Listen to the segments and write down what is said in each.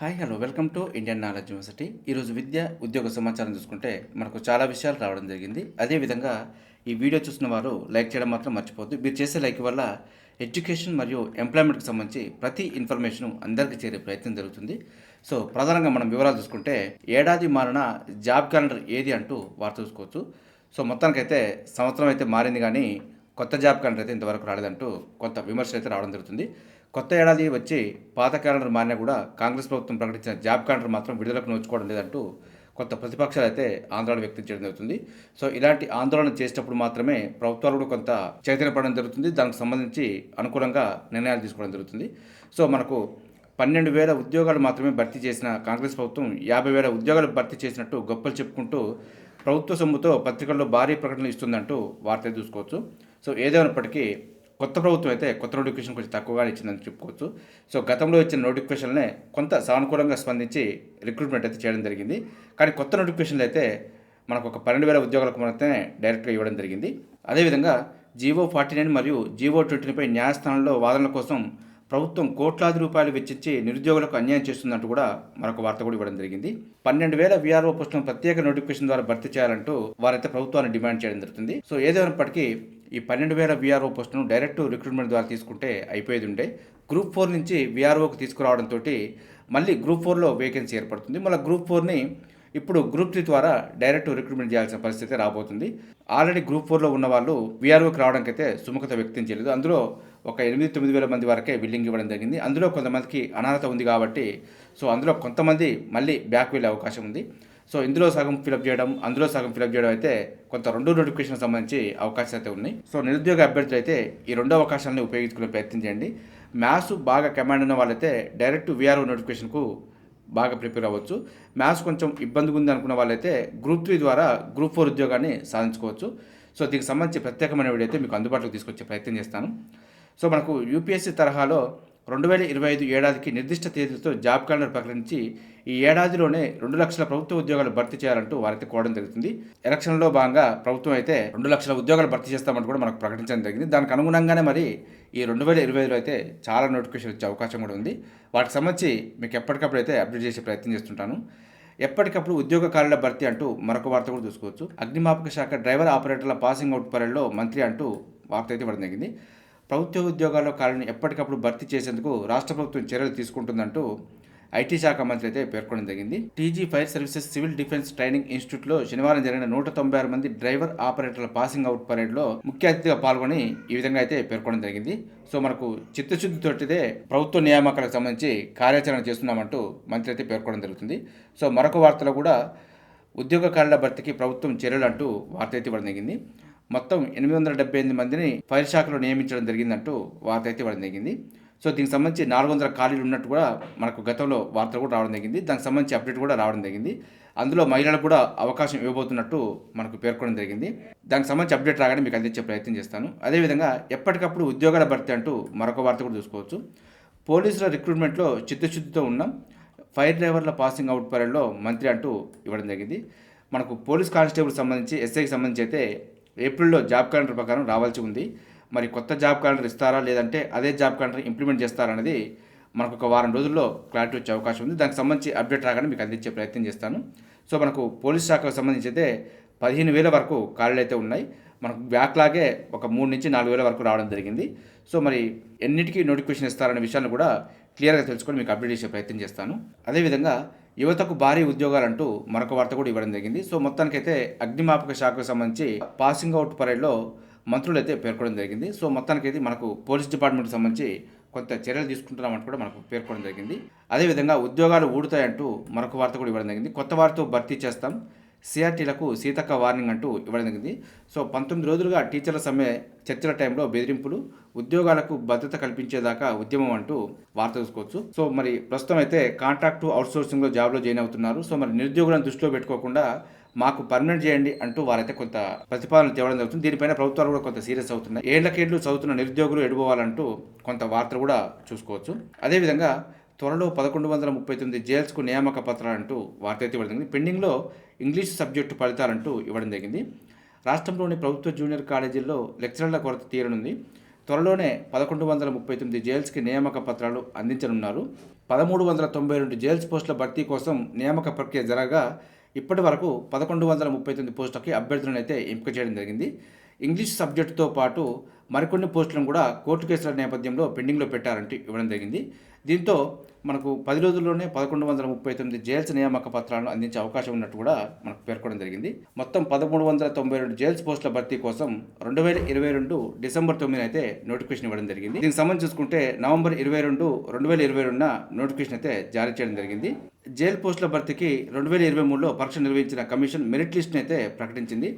Hi hello. Welcome to Indian knowledge university. ఈరోజు విద్య ఉద్యోగ సమాచారం చూసుకుంటే మనకు చాలా విషయాలు రావడం జరిగింది. అదేవిధంగా ఈ వీడియో చూసిన వారు లైక్ చేయడం మాత్రం మర్చిపోద్దు మీరు చేసే లైక్ వల్ల ఎడ్యుకేషన్ మరియు ఎంప్లాయ్మెంట్కి సంబంధించి ప్రతి ఇన్ఫర్మేషన్ అందరికీ చేరే ప్రయత్నం జరుగుతుంది. సో ప్రధానంగా మనం వివరాలు చూసుకుంటే ఏడాది మారిన జాబ్ క్యాలెండర్ ఏది అంటూ వార్త చూసుకోవచ్చు. సో మొత్తానికైతే సంవత్సరం అయితే మారింది కానీ కొత్త జాబ్ క్యాలెండర్ అయితే ఇంతవరకు రాలేదంటూ కొంత విమర్శలు అయితే రావడం జరుగుతుంది. కొత్త ఏడాది వచ్చి పాత క్యాలెండర్ మారినా కూడా కాంగ్రెస్ ప్రభుత్వం ప్రకటించిన జాబ్ క్యాలెండర్ మాత్రం విడుదలకు నోచుకోవడం లేదంటూ కొత్త ప్రతిపక్షాలు అయితే ఆందోళన వ్యక్తం చేయడం జరుగుతుంది. సో ఇలాంటి ఆందోళన చేసేటప్పుడు మాత్రమే ప్రభుత్వాలు కూడా కొంత చైతన్యపడడం జరుగుతుంది. దానికి సంబంధించి అనుకూలంగా నిర్ణయాలు తీసుకోవడం జరుగుతుంది. సో మనకు పన్నెండు వేల ఉద్యోగాలు మాత్రమే భర్తీ చేసిన కాంగ్రెస్ ప్రభుత్వం యాభై వేల ఉద్యోగాలు భర్తీ చేసినట్టు గొప్పలు చెప్పుకుంటూ ప్రభుత్వ సొమ్ముతో పత్రికల్లో భారీ ప్రకటనలు ఇస్తుందంటూ వార్త చూసుకోవచ్చు. సో ఏదేమైనప్పటికీ కొత్త ప్రభుత్వం అయితే కొత్త నోటిఫికేషన్ కొంచెం తక్కువగానే ఇచ్చిందని చెప్పుకోవచ్చు. సో గతంలో ఇచ్చిన నోటిఫికేషన్లనే కొంత సానుకూలంగా స్పందించి రిక్రూట్మెంట్ అయితే చేయడం జరిగింది. కానీ కొత్త నోటిఫికేషన్లు అయితే మనకు ఒక పన్నెండు వేల ఉద్యోగాలకు మాత్రమే డైరెక్ట్గా ఇవ్వడం జరిగింది. అదేవిధంగా జీవో ఫార్టీ నైన్ మరియు జీవో ట్వంటీపై న్యాయస్థానంలో వాదనల కోసం ప్రభుత్వం కోట్లాది రూపాయలు వెచ్చించి నిరుద్యోగులకు అన్యాయం చేస్తుందంటూ కూడా మరొక వార్త కూడా ఇవ్వడం జరిగింది. పన్నెండు వేల వీఆర్ఓ పోస్టులను ప్రత్యేక నోటిఫికేషన్ ద్వారా భర్తీ చేయాలంటూ వారైతే ప్రభుత్వాన్ని డిమాండ్ చేయడం జరుగుతుంది. సో ఏదేమైనప్పటికీ ఈ పన్నెండు వేల వీఆర్ఓ పోస్టును డైరెక్ట్ రిక్రూట్మెంట్ ద్వారా తీసుకుంటే అయిపోయేది ఉండే గ్రూప్ ఫోర్ నుంచి విఆర్ఓకి తీసుకురావడంతో మళ్ళీ గ్రూప్ ఫోర్లో వేకెన్సీ ఏర్పడుతుంది. మళ్ళీ గ్రూప్ ఫోర్ని ఇప్పుడు గ్రూప్ త్రీ ద్వారా డైరెక్ట్ రిక్రూట్మెంట్ చేయాల్సిన పరిస్థితి రాబోతుంది. ఆల్రెడీ గ్రూప్ ఫోర్లో ఉన్న వాళ్ళు వీఆర్ఓకి రావడానికి అయితే సుముఖత వ్యక్తం చేయలేదు. అందులో ఒక ఎనిమిది తొమ్మిది వేల మంది వరకే బిల్లింగ్ ఇవ్వడం జరిగింది. అందులో కొంతమందికి అనర్హత ఉంది కాబట్టి సో అందులో కొంతమంది మళ్ళీ బ్యాక్ వెళ్ళే అవకాశం ఉంది. సో ఇందులో సగం ఫిలప్ చేయడం అందులో సగం ఫిలప్ చేయడం అయితే కొంత రెండు నోటిఫికేషన్ సంబంధించి అవకాశాలు అయితే ఉన్నాయి. సో నిరుద్యోగ అభ్యర్థులు అయితే ఈ రెండు అవకాశాలను ఉపయోగించుకునే ప్రయత్నం చేయండి. మ్యాథ్స్ బాగా కమాండ్ ఉన్న వాళ్ళైతే డైరెక్ట్ వీఆర్ఓ నోటిఫికేషన్కు బాగా ప్రిపేర్ అవ్వచ్చు. మ్యాథ్స్ కొంచెం ఇబ్బందిగా ఉంది అనుకున్న వాళ్ళైతే గ్రూప్ త్రీ ద్వారా గ్రూప్ ఫోర్ ఉద్యోగాన్ని సాధించుకోవచ్చు. సో దీనికి సంబంధించి ప్రత్యేకమైన వీడియో అయితే మీకు అందుబాటులోకి తీసుకొచ్చే ప్రయత్నం చేస్తాను. సో మనకు యూపీఎస్సీ తరహాలో రెండు వేల ఇరవై ఐదు ఏడాదికి నిర్దిష్ట తేదీలతో జాబ్ క్యాలెండర్ ప్రకటించి ఈ ఏడాదిలోనే రెండు లక్షల ప్రభుత్వ ఉద్యోగాలు భర్తీ చేయాలంటూ వారైతే కోవడం జరుగుతుంది. ఎలక్షన్లో భాగంగా ప్రభుత్వం అయితే రెండు లక్షల ఉద్యోగాలు భర్తీ చేస్తామని కూడా మనకు ప్రకటించడం జరిగింది. దానికి అనుగుణంగానే మరి ఈ రెండు వేల ఇరవై ఐదులో అయితే చాలా నోటిఫికేషన్ వచ్చే అవకాశం కూడా ఉంది. వాటికి సంబంధించి మీకు ఎప్పటికప్పుడు అయితే అప్డేట్ చేసే ప్రయత్నం చేస్తుంటాను. ఎప్పటికప్పుడు ఉద్యోగ ఖాళీల భర్తీ అంటూ మరొక వార్త కూడా చూసుకోవచ్చు. అగ్నిమాపక శాఖ డ్రైవర్ ఆపరేటర్ల పాసింగ్ అవుట్ పరేడ్లో మంత్రి అంటూ వార్త అయితే ఇవ్వడం జరిగింది. ప్రభుత్వ ఉద్యోగాల్లో ఖాళీని ఎప్పటికప్పుడు భర్తీ చేసేందుకు రాష్ట్ర ప్రభుత్వం చర్యలు తీసుకుంటుందంటూ ఐటీ శాఖ మంత్రి అయితే పేర్కొనడం జరిగింది. TG fire services civil defence training ఇన్స్టిట్యూట్లో శనివారం జరిగిన నూట తొంభై ఆరు మంది డ్రైవర్ ఆపరేటర్ల పాసింగ్ అవుట్ పరేడ్లో ముఖ్య అతిథిగా పాల్గొని ఈ విధంగా అయితే పేర్కొనడం జరిగింది. సో మనకు చిత్తశుద్ధితోటిదే ప్రభుత్వ నియామకాలకు సంబంధించి కార్యాచరణ చేస్తున్నామంటూ మంత్రి అయితే పేర్కొనడం జరుగుతుంది. సో మరొక వార్తలో కూడా ఉద్యోగ ఖాళీల భర్తీకి ప్రభుత్వం చర్యలు అంటూ వార్త అయితే ఇవ్వడం జరిగింది. మొత్తం ఎనిమిది వందల డెబ్బై ఎనిమిది మందిని ఫైర్ శాఖలో నియమించడం జరిగిందంటూ వార్త అయితే ఇవ్వడం జరిగింది. సో దీనికి సంబంధించి నాలుగు వందల ఖాళీలు ఉన్నట్టు కూడా మనకు గతంలో వార్త కూడా రావడం జరిగింది. దానికి సంబంధించి అప్డేట్ కూడా రావడం జరిగింది. అందులో మహిళలకు కూడా అవకాశం ఇవ్వబోతున్నట్టు మనకు పేర్కొనడం జరిగింది. దానికి సంబంధించి అప్డేట్ రాగానే మీకు అందించే ప్రయత్నం చేస్తాను. అదేవిధంగా ఎప్పటికప్పుడు ఉద్యోగాల భర్తీ అంటూ మరొక వార్త కూడా చూసుకోవచ్చు. పోలీసుల రిక్రూట్మెంట్లో చిత్తశుద్ధితో ఉన్నాం ఫైర్ డ్రైవర్ల పాసింగ్ అవుట్ పరేడ్లో మంత్రి అంటూ ఇవ్వడం జరిగింది. మనకు పోలీస్ కానిస్టేబుల్ సంబంధించి ఎస్ఐకి సంబంధించి అయితే ఏప్రిల్లో జాబ్ క్యాలెండర్ ప్రకారం రావాల్సి ఉంది. మరి కొత్త జాబ్ క్యాలెండర్ ఇస్తారా? లేదంటే అదే జాబ్ క్యాలెండర్ ఇంప్లిమెంట్ చేస్తారా అనేది మనకు ఒక వారం రోజుల్లో క్లారిటీ వచ్చే అవకాశం ఉంది. దానికి సంబంధించి అప్డేట్ రాగానే మీకు అందించే ప్రయత్నం చేస్తాను. సో మనకు పోలీస్ శాఖకు సంబంధించి అయితే పదిహేను వేల వరకు ఖాళీలు అయితే ఉన్నాయి. మనకు బ్యాక్లాగే ఒక మూడు నుంచి నాలుగు వేల వరకు రావడం జరిగింది. సో మరి ఎన్నిటికీ నోటిఫికేషన్ ఇస్తారనే విషయాన్ని కూడా క్లియర్గా తెలుసుకొని మీకు అప్డేట్ చేసే ప్రయత్నం చేస్తాను. అదేవిధంగా యువతకు భారీ ఉద్యోగాలంటూ మరొక వార్త కూడా ఇవ్వడం జరిగింది. సో మొత్తానికైతే అగ్నిమాపక శాఖకు సంబంధించి పాసింగ్ అవుట్ పరేడ్లో మంత్రులు అయితే పేర్కొనడం జరిగింది. సో మొత్తానికైతే మనకు పోలీస్ డిపార్ట్మెంట్కి సంబంధించి కొంత చర్యలు తీసుకుంటున్నామంటూ కూడా మనకు పేర్కొనడం జరిగింది. అదేవిధంగా ఉద్యోగాలు ఊడుతాయంటూ మరొక వార్త కూడా ఇవ్వడం జరిగింది. కొత్త వారితో భర్తీ చేస్తాం. సిఆర్టీలకు సీతక్క వార్నింగ్ అంటూ ఇవ్వడం జరిగింది. సో పంతొమ్మిది రోజులుగా టీచర్ల సమ్మె చర్చల టైంలో బెదిరింపులు ఉద్యోగాలకు భద్రత కల్పించేదాకా ఉద్యమం అంటూ వార్త చూసుకోవచ్చు. సో మరి ప్రస్తుతం అయితే కాంట్రాక్టు అవుట్సోర్సింగ్లో జాబ్లో జాయిన్ అవుతున్నారు. సో మరి నిరుద్యోగులను దృష్టిలో పెట్టుకోకుండా మాకు పర్మనెంట్ చేయండి అంటూ వారైతే కొంత ప్రతిపాదనలు తేవడం జరుగుతుంది. దీనిపైన ప్రభుత్వాలు కూడా కొంత సీరియస్ అవుతున్నాయి. ఏళ్ళకేళ్ళు చదువుతున్న నిరుద్యోగులు ఎడుకోవాలంటూ కొంత వార్తలు కూడా చూసుకోవచ్చు. అదేవిధంగా త్వరలో పదకొండు వందల ముప్పై తొమ్మిది జైల్స్కు నియామక పత్రాలంటూ వార్త అయితే ఇవ్వడం జరిగింది. పెండింగ్లో ఇంగ్లీష్ సబ్జెక్టు ఫలితాలంటూ ఇవ్వడం జరిగింది. రాష్ట్రంలోని ప్రభుత్వ జూనియర్ కాలేజీల్లో లెక్చరర్ల కొరత తీరనుంది. త్వరలోనే పదకొండు వందల ముప్పై తొమ్మిది జైల్స్కి నియామక పత్రాలు అందించనున్నారు. పదమూడు వందల తొంభై రెండు జైల్స్ పోస్టుల భర్తీ కోసం నియామక ప్రక్రియ జరగగా ఇప్పటి వరకు పదకొండు వందల ముప్పై తొమ్మిది పోస్టులకి అభ్యర్థులను అయితే ఎంపిక చేయడం జరిగింది. ఇంగ్లీష్ సబ్జెక్టుతో పాటు మరికొన్ని పోస్టులను కూడా కోర్టు కేసుల నేపథ్యంలో పెండింగ్లో పెట్టారంటూ ఇవ్వడం జరిగింది. దీంతో మనకు పది రోజుల్లోనే పదకొండు వందల ముప్పై తొమ్మిది జైల్స్ నియామక పత్రాలను అందించే అవకాశం ఉన్నట్టు కూడా మనకు పేర్కొనడం జరిగింది. మొత్తం పదమూడు వందల తొంభై రెండు జైల్స్ పోస్టుల భర్తీ కోసం రెండు వేల ఇరవై రెండు డిసెంబర్ తొమ్మిది అయితే నోటిఫికేషన్ ఇవ్వడం జరిగింది. దీనికి సంబంధించి చూసుకుంటే నవంబర్ ఇరవై రెండు రెండు వేల ఇరవై రెండున నోటిఫికేషన్ అయితే జారీ చేయడం జరిగింది. జైల్ పోస్టుల భర్తీకి రెండు వేల ఇరవై మూడులో పరీక్ష నిర్వహించిన కమిషన్ మెరిట్ లిస్ట్ని అయితే ప్రకటించింది.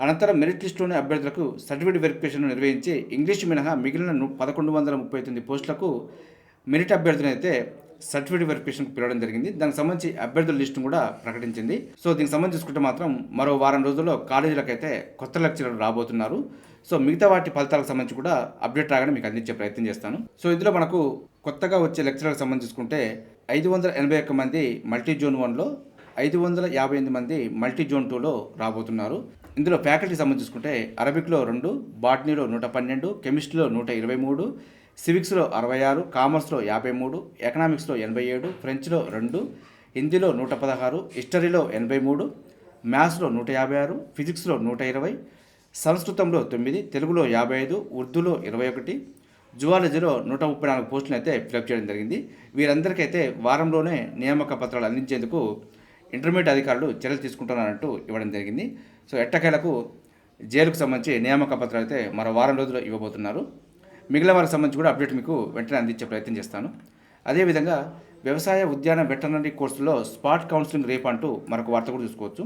అనంతరం మెరిట్ లిస్టులోని అభ్యర్థులకు సర్టిఫికేట్ వెరిఫికేషన్ నిర్వహించి ఇంగ్లీష్ మినహా మిగిలిన పదకొండు వందల ముప్పై తొమ్మిది పోస్టులకు మెరిట్ అభ్యర్థులను అయితే సర్టిఫికేట్ వెరిఫికేషన్ పిలవడం జరిగింది. దానికి సంబంధించి అభ్యర్థుల లిస్టును కూడా ప్రకటించింది. సో దీనికి సంబంధించి చూసుకుంటే మాత్రం మరో వారం రోజుల్లో కాలేజీలకైతే కొత్త లెక్చరర్లు రాబోతున్నారు. సో మిగతా వాటి ఫలితాలకు సంబంధించి కూడా అప్డేట్ రాగానే మీకు అందించే ప్రయత్నం చేస్తాను. సో ఇందులో మనకు కొత్తగా వచ్చే లెక్చరర్కి సంబంధించి చూసుకుంటే ఐదు వందల ఎనభై ఒక్క మంది మల్టీ జోన్ వన్లో ఐదు వందల యాభై ఎనిమిది మంది మల్టీ జోన్ టూలో రాబోతున్నారు. ఇందులో ఫ్యాకల్టీ సంబంధించుకుంటే అరబిక్లో రెండు బాటనీలో నూట పన్నెండు కెమిస్ట్రీలో నూట ఇరవై మూడు సివిక్స్లో అరవై ఆరు కామర్స్లో యాభై మూడు ఎకనామిక్స్లో ఎనభై ఏడు ఫ్రెంచ్లో రెండు హిందీలో నూట పదహారు హిస్టరీలో ఎనభై మూడు మ్యాథ్స్లో నూట యాభై ఆరు ఫిజిక్స్లో నూట ఇరవై సంస్కృతంలో తొమ్మిది తెలుగులో యాభై ఐదు ఉర్దూలో ఇరవై ఒకటి జువాలజీలో నూట ముప్పై నాలుగు పోస్టులు అయితే ఫిలప్ చేయడం జరిగింది. వీరందరికైతే వారంలోనే నియామక పత్రాలు అందించేందుకు ఇంటర్మీడియట్ అధికారులు చర్యలు తీసుకుంటున్నారంటూ ఇవ్వడం జరిగింది. సో ఎట్టకేలకు జైలుకు సంబంధించి నియామక పత్రాలు అయితే మరో వారం రోజుల్లో ఇవ్వబోతున్నారు. మిగిలిన వారికి సంబంధించి కూడా అప్డేట్ మీకు వెంటనే అందించే ప్రయత్నం చేస్తాను. అదేవిధంగా వ్యవసాయ ఉద్యాన వెటర్నరీ కోర్సులో స్పాట్ కౌన్సిలింగ్ రేపు అంటూ మరొక వార్త కూడా చూసుకోవచ్చు.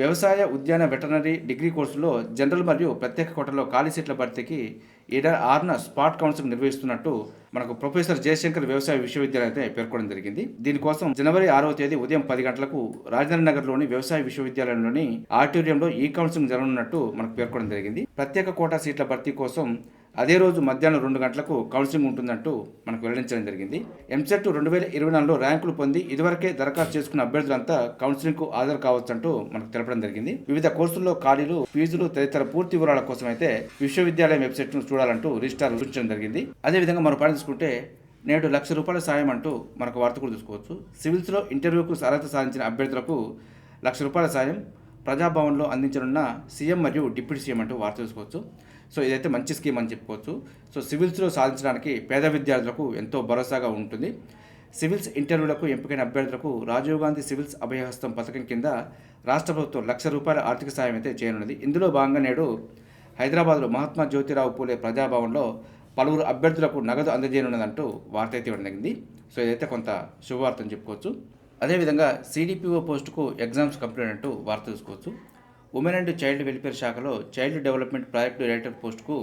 వ్యవసాయ ఉద్యాన వెటర్నరీ డిగ్రీ కోర్సులో జనరల్ మరియు ప్రత్యేక కోటలో ఖాళీ సీట్ల భర్తీకి ఏడాది ఆరున స్పాట్ కౌన్సిలింగ్ నిర్వహిస్తున్నట్టు మనకు ప్రొఫెసర్ జయశంకర్ వ్యవసాయ విశ్వవిద్యాలయం అయితే పేర్కొనడం జరిగింది. దీనికోసం జనవరి ఆరవ తేదీ ఉదయం పది గంటలకు రాజధాని నగర్లోని వ్యవసాయ విశ్వవిద్యాలయంలోని ఆడిటోరియంలో ఈ కౌన్సిలింగ్ జరగనున్నట్టు మనకు పేర్కొనడం జరిగింది. ప్రత్యేక కోటా సీట్ల భర్తీ కోసం అదే రోజు మధ్యాహ్నం రెండు గంటలకు కౌన్సిలింగ్ ఉంటుందంటూ మనకు వెల్లడించడం జరిగింది. ఎంసెట్ రెండు వేల ఇరవై నాలుగులో ర్యాంకులు పొంది ఇదివరకే దరఖాస్తు చేసుకున్న అభ్యర్థులంతా కౌన్సిలింగ్కు హాజరు కావచ్చంటూ మనకు తెలపడం జరిగింది. వివిధ కోర్సుల్లో ఖాళీలు ఫీజులు తదితర పూర్తి వివరాల కోసం అయితే విశ్వవిద్యాలయం వెబ్సైట్ను చూడాలంటూ రిజిస్టార్ సూచించడం జరిగింది. అదేవిధంగా మనం పని తీసుకుంటే నేడు లక్ష రూపాయల సాయం అంటూ మనకు వార్త కూడా చూసుకోవచ్చు. సివిల్స్లో ఇంటర్వ్యూకు అర్హత సాధించిన అభ్యర్థులకు లక్ష రూపాయల సాయం ప్రజాభవన్లో అందించనున్న సీఎం మరియు డిప్యూటీ సీఎం అంటూ వార్త చూసుకోవచ్చు. సో ఇదైతే మంచి స్కీమ్ అని చెప్పుకోవచ్చు. సో సివిల్స్లో సాధించడానికి పేద విద్యార్థులకు ఎంతో భరోసాగా ఉంటుంది. సివిల్స్ ఇంటర్వ్యూలకు ఎంపికైన అభ్యర్థులకు రాజీవ్ గాంధీ సివిల్స్ అభయహస్తం పథకం కింద రాష్ట్ర ప్రభుత్వం లక్ష రూపాయల ఆర్థిక సాయం అయితే చేయనున్నది. ఇందులో భాగంగా నేడు హైదరాబాద్లో మహాత్మా జ్యోతిరావు పూలే ప్రజాభవన్లో పలువురు అభ్యర్థులకు నగదు అందజేయనున్నదంటూ వార్త అయితే ఇవ్వడం జరిగింది. సో ఇదైతే కొంత శుభవార్త అని చెప్పుకోవచ్చు. అదేవిధంగా సిడిపిఓ పోస్టుకు ఎగ్జామ్స్ కంప్లీట్ అయినట్టు వార్త చూసుకోవచ్చు ఉమెన్ అండ్ చైల్డ్ వెల్ఫేర్ శాఖలో చైల్డ్ డెవలప్మెంట్ ప్రాజెక్టు డైరెక్టర్ పోస్టుకు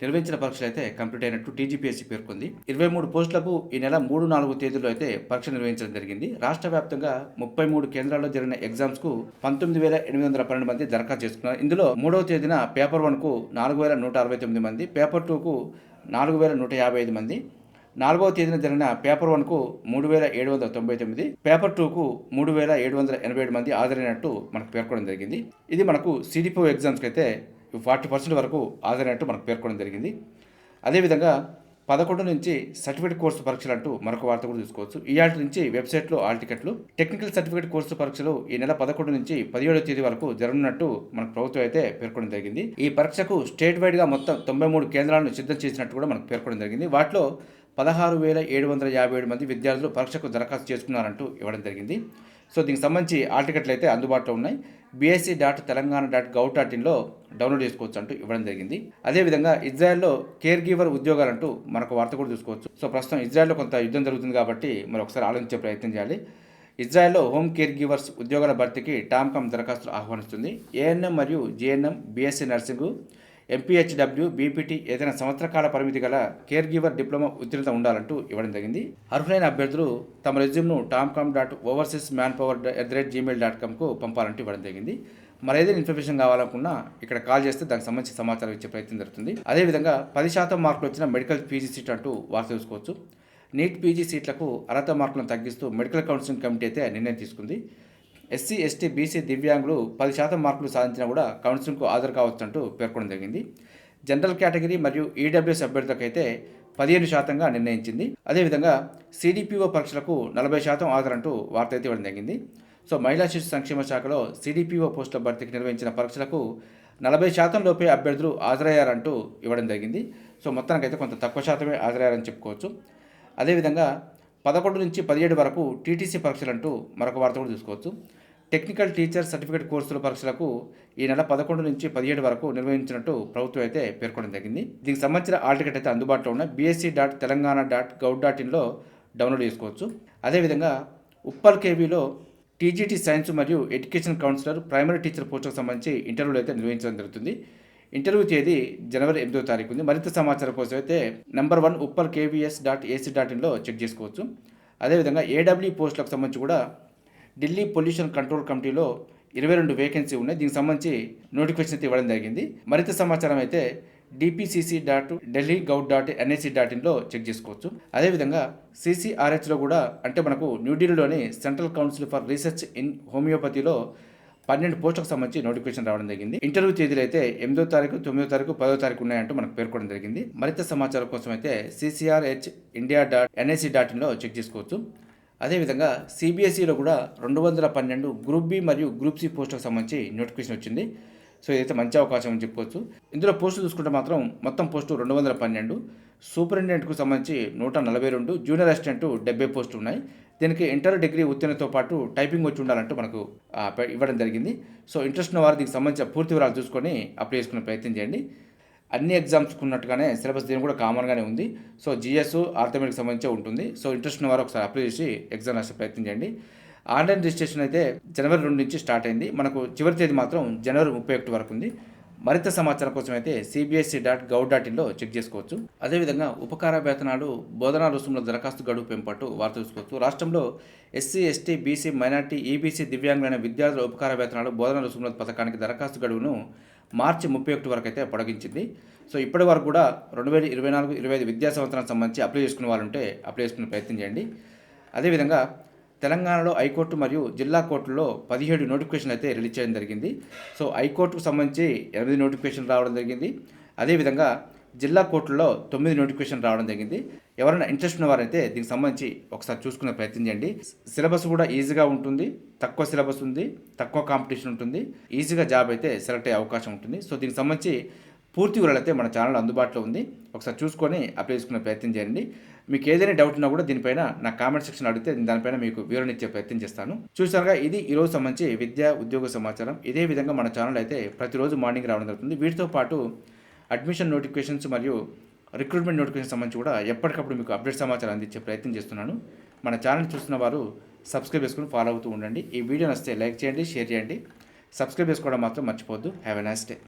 నిర్వహించిన పరీక్షలు అయితే కంప్లీట్ అయినట్టు టీజీపీఎస్సీ పేర్కొంది. ఇరవై మూడు పోస్టులకు ఈ నెల మూడు నాలుగు తేదీల్లో అయితే పరీక్ష నిర్వహించడం జరిగింది. రాష్ట్ర వ్యాప్తంగా ముప్పై మూడు కేంద్రాల్లో జరిగిన ఎగ్జామ్స్కు పంతొమ్మిది వేల ఎనిమిది వందల పన్నెండు మంది దరఖాస్తు చేసుకున్నారు. ఇందులో మూడవ తేదీన పేపర్ వన్కు నాలుగు వేల నూట అరవై తొమ్మిది మంది పేపర్ టూకు నాలుగు వేల నూట యాభై ఐదు మంది నాలుగవ తేదీన జరిగిన పేపర్ వన్కు మూడు వేల ఏడు వందల తొంభై తొమ్మిది పేపర్ టూకు మూడు వేల ఏడు వందల ఎనభై ఏడు మంది హాజరైనట్టు మనకు పేర్కొనడం జరిగింది. ఇది మనకు సిడిపో ఎగ్జామ్స్కి అయితే ఫార్టీ పర్సెంట్ వరకు హాజరైనట్టు మనకు పేర్కొనడం జరిగింది. అదేవిధంగా పదకొండు నుంచి సర్టిఫికేట్ కోర్సు పరీక్షలు అంటూ మరొక వార్త కూడా చూసుకోవచ్చు ఈ నుంచి వెబ్సైట్లో ఆల్ టికెట్లు టెక్నికల్ సర్టిఫికేట్ కోర్సు పరీక్షలు ఈ నెల పదకొండు నుంచి పదిహేడో తేదీ వరకు జరగనున్నట్టు మనకు ప్రభుత్వం అయితే పేర్కొనడం జరిగింది. ఈ పరీక్షకు స్టేట్ వైడ్గా మొత్తం తొంభై మూడు కేంద్రాలను సిద్ధం చేసినట్టు కూడా మనకు పేర్కొనడం జరిగింది. వాటిలో పదహారు వేల ఏడు వందల యాభై ఏడు మంది విద్యార్థులు పరీక్షకు దరఖాస్తు చేసుకున్నారంటూ ఇవ్వడం జరిగింది. సో దీనికి సంబంధించి ఆల్టికెట్లు అయితే అందుబాటులో ఉన్నాయి. BSC dot Telangana dot gov dot ఇన్లో download చేసుకోవచ్చు అంటూ ఇవ్వడం జరిగింది. అదేవిధంగా ఇజ్రాయెల్లో కేర్ గివర్ ఉద్యోగాలంటూ మరొక వార్త కూడా చూసుకోవచ్చు. సో ప్రస్తుతం ఇజ్రాయెల్లో కొంత యుద్ధం జరుగుతుంది కాబట్టి మరి ఒకసారి ఆలోచించే ప్రయత్నం చేయాలి. ఇజ్రాయెల్లో హోమ్ కేర్ గివర్స్ ఉద్యోగాల భర్తీకి టామ్కామ్ దరఖాస్తులు ఆహ్వానిస్తుంది. ఏఎన్ఎం మరియు GNM BSc nursing MPHW BPT ఏదైనా సంవత్సర కాల పరిమితి గల కేర్ గివర్ డిప్లొమా ఉత్తీర్ణత ఉండాలంటూ ఇవ్వడం జరిగింది. అర్హులైన అభ్యర్థులు తమ రెజ్యూమ్ను TOMCOM dot overseas manpower at the rate Gmail dot కామ్కు పంపాలంటూ ఇవ్వడం జరిగింది. మరి ఏదైనా ఇన్ఫర్మేషన్ కావాలనుకున్నా ఇక్కడ కాల్ చేస్తే దానికి సంబంధించిన సమాచారం ఇచ్చే ప్రయత్నం జరుగుతుంది. అదేవిధంగా పది శాతం మార్కులు వచ్చిన మెడికల్ పీజీ సీట్ అంటూ వార్త చూసుకోవచ్చు. నీట్ పీజీ సీట్లకు అర్హత మార్కులను తగ్గిస్తూ మెడికల్ కౌన్సిలింగ్ కమిటీ అయితే నిర్ణయం తీసుకుంది. ఎస్సీ ఎస్టీ బీసీ దివ్యాంగులు పది శాతం మార్కులు సాధించినా కూడా కౌన్సిలింగ్కు హాజరు కావచ్చంటూ పేర్కొనడం జరిగింది. జనరల్ కేటగిరీ మరియు ఈడబ్ల్యూఎస్ అభ్యర్థులకైతే పదిహేను శాతంగా నిర్ణయించింది. అదేవిధంగా సిడిపిఓ పరీక్షలకు నలభై శాతం హాజరంటూ వార్త అయితే ఇవ్వడం జరిగింది. సో మహిళా శిశు సంక్షేమ శాఖలో సిడిపిఓ పోస్టుల భర్తీకి నిర్వహించిన పరీక్షలకు నలభై శాతం లోపే అభ్యర్థులు హాజరయ్యారంటూ ఇవ్వడం జరిగింది. సో మొత్తానికైతే కొంత తక్కువ శాతమే హాజరయ్యారని చెప్పుకోవచ్చు. అదేవిధంగా పదకొండు నుంచి పదిహేడు వరకు టీటీసీ పరీక్షలు అంటూ మరొక వార్త కూడా చూసుకోవచ్చు. టెక్నికల్ టీచర్ సర్టిఫికేట్ కోర్సుల పరీక్షలకు ఈ నెల పదకొండు నుంచి పదిహేడు వరకు నిర్వహించినట్టు ప్రభుత్వం అయితే పేర్కొనడం జరిగింది. దీనికి సంబంధించిన ఆల్ టికెట్ అయితే అందుబాటులో ఉన్న BSC dot Telangana dot gov dot ఇన్లో download చేసుకోవచ్చు. అదేవిధంగా ఉప్పల్ కేవీలో టీజీటీ సైన్స్ మరియు ఎడ్యుకేషన్ కౌన్సిలర్ ప్రైమరీ టీచర్ పోస్టుకు సంబంధించి ఇంటర్వ్యూలు అయితే నిర్వహించడం జరుగుతుంది. ఇంటర్వ్యూ తేదీ జనవరి ఎనిమిదో తారీఖు ఉంది. మరింత సమాచారం కోసం అయితే number one Uppal KVS dot AC dot ఇన్లో check చేసుకోవచ్చు. అదేవిధంగా ఏడబ్ల్యూ పోస్టులకు సంబంధించి కూడా ఢిల్లీ పొల్యూషన్ కంట్రోల్ కమిటీలో ఇరవై రెండు వేకెన్సీ ఉన్నాయి. దీనికి సంబంధించి నోటిఫికేషన్ అయితే ఇవ్వడం జరిగింది. మరింత సమాచారం అయితే DPCC dot Delhi gov dot NIC dot ఇన్లో check చేసుకోవచ్చు. అదేవిధంగా సిసిఆర్హెచ్లో కూడా అంటే మనకు న్యూఢిల్లీలోని central council for research in హోమియోపతిలో పన్నెండు పోస్టులకు సంబంధించి నోటిఫికేషన్ రావడం జరిగింది. ఇంటర్వ్యూ తేదీలు అయితే ఎనిమిదో తారీఖు తొమ్మిదో తారీఖు పదో తారీఖు ఉన్నాయంటూ మనకు పేర్కొనడం జరిగింది. మరింత సమాచారం కోసం అయితే CCRH India dot NIC dot ఇన్లో check చేసుకోవచ్చు. అదేవిధంగా సిబిఎస్ఈలో కూడా రెండు వందల పన్నెండు గ్రూప్ బి మరియు గ్రూప్ సి పోస్టులకు సంబంధించి నోటిఫికేషన్ వచ్చింది. సో ఇదైతే మంచి అవకాశం అని చెప్పుకోవచ్చు. ఇందులో పోస్టులు చూసుకుంటే మాత్రం మొత్తం పోస్టు రెండు వందల పన్నెండు సూపరింటెండెంట్కు సంబంధించి నూట నలభై రెండు జూనియర్ అసిస్టెంట్ డెబ్బై పోస్టులు ఉన్నాయి. దీనికి ఇంటర్ డిగ్రీ ఉత్తీర్ణతో పాటు టైపింగ్ వచ్చి ఉండాలంటూ మనకు ఇవ్వడం జరిగింది. సో ఇంట్రెస్ట్ ఉన్న వారు దీనికి సంబంధించిన పూర్తి వివరాలు చూసుకొని అప్లై చేసుకునే ప్రయత్నం చేయండి. అన్ని ఎగ్జామ్స్ ఉన్నట్టుగానే సిలబస్ దీని కూడా కామన్గానే ఉంది. సో జిఎస్ ఆర్థమెటిక్ సంబంధించి ఉంటుంది. సో ఇంట్రెస్ట్ ఉన్న వారు ఒకసారి అప్లై చేసి ఎగ్జామ్ రాసే ప్రయత్నం చేయండి. ఆన్లైన్ రిజిస్ట్రేషన్ అయితే జనవరి రెండు నుంచి స్టార్ట్ అయింది. మనకు చివరి తేదీ మాత్రం జనవరి ముప్పై ఒకటి వరకు ఉంది. మరింత సమాచారం కోసం అయితే సిబిఎస్ఈ డాట్ గవ్ డాట్ ఇన్లో చెక్ చేసుకోవచ్చు. అదేవిధంగా ఉపకార వేతనాలు బోధనా రుసుముల దరఖాస్తు గడువు పెంపట్టు వార్త చూసుకోవచ్చు. రాష్ట్రంలో SC ST BC minority EBC దివ్యాంగులైన విద్యార్థుల ఉపకార వేతనాలు బోధనా రుసుముల పథకానికి దరఖాస్తు గడువును మార్చి ముప్పై ఒకటి వరకు అయితే పొడిగించింది. సో ఇప్పటి వరకు కూడా రెండు వేల ఇరవై నాలుగు ఇరవై ఐదు విద్యా సంవత్సరానికి సంబంధించి అప్లై చేసుకునే వాళ్ళు ఉంటే అప్లై చేసుకునే ప్రయత్నం చేయండి. అదేవిధంగా తెలంగాణలో హైకోర్టు మరియు జిల్లా కోర్టుల్లో పదిహేడు నోటిఫికేషన్లు అయితే రిలీజ్ చేయడం జరిగింది. సో హైకోర్టుకు సంబంధించి ఎనిమిది నోటిఫికేషన్ రావడం జరిగింది. అదేవిధంగా జిల్లా కోర్టుల్లో తొమ్మిది నోటిఫికేషన్ రావడం జరిగింది. ఎవరైనా ఇంట్రెస్ట్ ఉన్నవారైతే దీనికి సంబంధించి ఒకసారి చూసుకునే ప్రయత్నం చేయండి. సిలబస్ కూడా ఈజీగా ఉంటుంది తక్కువ సిలబస్ ఉంది తక్కువ కాంపిటీషన్ ఉంటుంది ఈజీగా జాబ్ అయితే సెలెక్ట్ అయ్యే అవకాశం ఉంటుంది. సో దీనికి సంబంధించి పూర్తి వివరాలు అయితే మన ఛానల్ అందుబాటులో ఉంది. ఒకసారి చూసుకొని అప్లై చేసుకునే ప్రయత్నం చేయండి. మీకు ఏదైనా డౌట్ ఉన్నా కూడా దీనిపైన నా కామెంట్ సెక్షన్ అడిగితే దానిపైన మీకు వివరణ ఇచ్చే ప్రయత్నం చేస్తాను. చూసారుగా ఇది ఈరోజు సంబంధించి విద్యా ఉద్యోగ సమాచారం. ఇదే విధంగా మన ఛానల్ అయితే ప్రతిరోజు మార్నింగ్ రావడం జరుగుతుంది. వీటితో పాటు అడ్మిషన్ నోటిఫికేషన్స్ మరియు రిక్రూట్మెంట్ నోటిఫికేషన్ సంబంధించి కూడా ఎప్పటికప్పుడు మీకు అప్డేట్ సమాచారం అందించే ప్రయత్నం చేస్తున్నాను. మన ఛానల్ చూస్తున్న వారు సబ్స్క్రైబ్ చేసుకుని ఫాలో అవుతూ ఉండండి. ఈ వీడియో నచ్చితే లైక్ చేయండి షేర్ చేయండి. సబ్స్క్రైబ్ చేసుకోవడం మాత్రం మర్చిపోవద్దు. Have a nice day